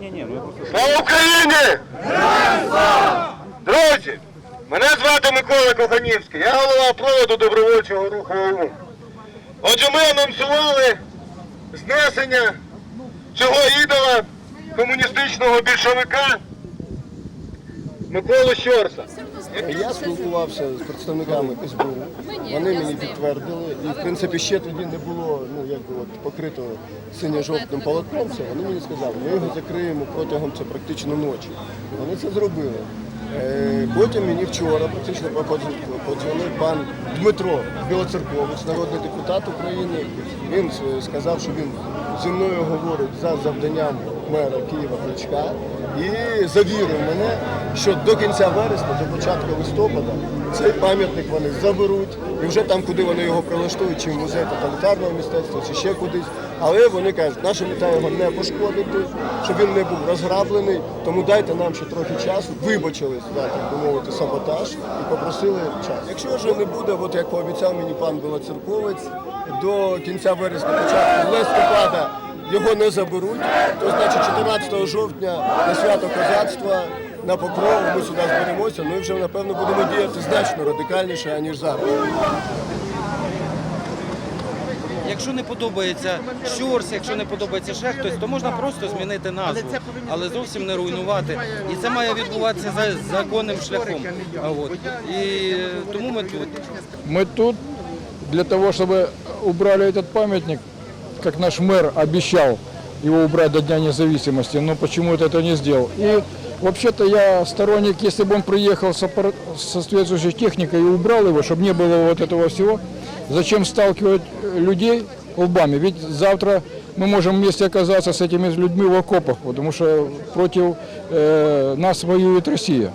Ні, ні, ми просто. Слава Україні! Друзі, мене звати Микола Коханівський, я голова проводу добровольчого руху ОУН. Отже, ми анонсували знесення цього ідола комуністичного більшовика Миколу Щорса. Я спілкувався з представниками СБУ. Вони мені підтвердили, і в принципі ще тоді не було ну якби от покрито синьо-жовтим полотном. Це вони мені сказали, ми його закриємо протягом це практично ночі. Вони це зробили. Е, Потім мені вчора практично подзвонив подзвонив пан Дмитро Білоцерковець, народний депутат України. Він сказав, що він зі мною говорить за завданням мера Києва Кличка і завірив мене, що до кінця вересня, до початку листопада, цей пам'ятник вони заберуть. І вже там, куди вони його прилаштують, чи в музей тоталітарного мистецтва, чи ще кудись. Але вони кажуть, наша мета його не пошкодити, щоб він не був розграблений. Тому дайте нам ще трохи часу. Вибачились так би мовити саботаж і попросили час. Якщо ж не буде, от як пообіцяв мені пан Білоцерковець, до кінця вересня, початку листопада його не заберуть, то значить 14 жовтня на свято козацтва на покрову ми сюди зберемося. Ну і вже напевно будемо діяти значно радикальніше аніж зараз. Якщо не подобається щорс, якщо не подобається ще хтось, то можна просто змінити назву, але зовсім не руйнувати. І це має відбуватися за законним шляхом. А от. І е, тому ми тут. Мы тут для того, чтобы убрали этот памятник, как наш мэр обещал его убрать до Дня независимости, но почему-то это не сделал. И вообще-то я сторонник, если бы он приехал с аппара- со соответствующей техникой и убрал его, чтобы не было вот этого всего, зачем сталкивать э, людей лбами? Ведь завтра мы можем вместе оказаться с этими людьми в окопах, потому что против э, нас воюет Россия.